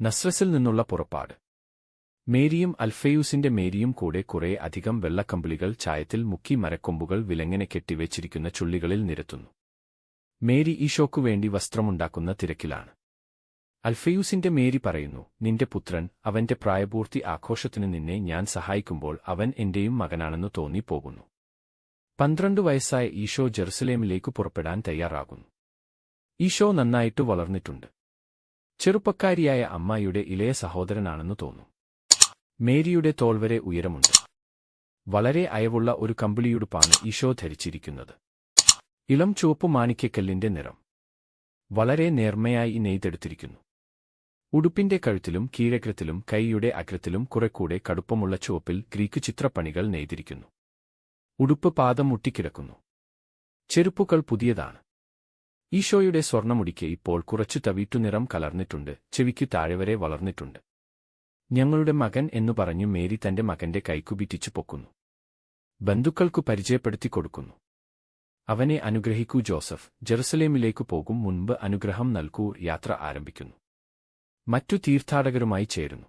നസ്രസിൽ നിന്നുള്ള പുറപ്പാട്. മേരിയും അൽഫയൂസിന്റെ മേരിയും കൂടെ കുറെ അധികം വെള്ളക്കമ്പിളികൾ ചായത്തിൽ മുക്കി മരക്കൊമ്പുകൾ വിലങ്ങനെ കെട്ടിവെച്ചിരിക്കുന്ന ചുള്ളികളിൽ നിരത്തുന്നു. മേരി ഈശോക്കു വേണ്ടി വസ്ത്രമുണ്ടാക്കുന്ന തിരക്കിലാണ്. അൽഫയൂസിന്റെ മേരി പറയുന്നു നിന്റെ പുത്രൻ അവന്റെ പ്രായപൂർത്തി ആഘോഷത്തിന് നിന്നെ ഞാൻ സഹായിക്കുമ്പോൾ അവൻ എന്റെയും മകനാണെന്ന് തോന്നിപ്പോകുന്നു പന്ത്രണ്ട് വയസ്സായ ഈശോ ജെറുസലേമിലേക്ക് പുറപ്പെടാൻ തയ്യാറാകുന്നു. ഈശോ നന്നായിട്ട് വളർന്നിട്ടുണ്ട്. ചെറുപ്പക്കാരിയായ അമ്മായിയുടെ ഇളയ സഹോദരനാണെന്ന് തോന്നും മേരിയുടെ തോൾവരെ ഉയരമുണ്ട്. വളരെ അയവുള്ള ഒരു കമ്പിളിയുടുപ്പാണ് ഈശോ ധരിച്ചിരിക്കുന്നത്. ഇളം ചുവപ്പ് മാണിക്യക്കല്ലിന്റെ നിറം. വളരെ നേർമയായി നെയ്തെടുത്തിരിക്കുന്നു ഉടുപ്പിന്റെ കഴുത്തിലും കീഴഗ്രത്തിലും കൈയുടെ അഗ്രത്തിലും കുറെക്കൂടെ കടുപ്പമുള്ള ചുവപ്പിൽ ഗ്രീക്ക് ചിത്രപ്പണികൾ നെയ്തിരിക്കുന്നു. ഉടുപ്പ് പാദം മുട്ടിക്കിടക്കുന്നു. ചെരുപ്പുകൾ പുതിയതാണ്. ഈശോയുടെ സ്വർണമുടിക്ക് ഇപ്പോൾ കുറച്ചു തവീറ്റുനിറം കലർന്നിട്ടുണ്ട് ചെവിക്കു താഴെ വരെ വളർന്നിട്ടുണ്ട്. ഞങ്ങളുടെ മകൻ എന്നു പറഞ്ഞു മേരി തന്റെ മകന്റെ കൈക്കുപിറ്റിച്ചു പൊക്കുന്നു. ബന്ധുക്കൾക്കു പരിചയപ്പെടുത്തി കൊടുക്കുന്നു. അവനെ അനുഗ്രഹിക്കൂ ജോസഫ് ജെറുസലേമിലേക്കു പോകും മുൻപ് അനുഗ്രഹം നൽകൂ യാത്ര ആരംഭിക്കുന്നു. മറ്റു തീർത്ഥാടകരുമായി ചേരുന്നു.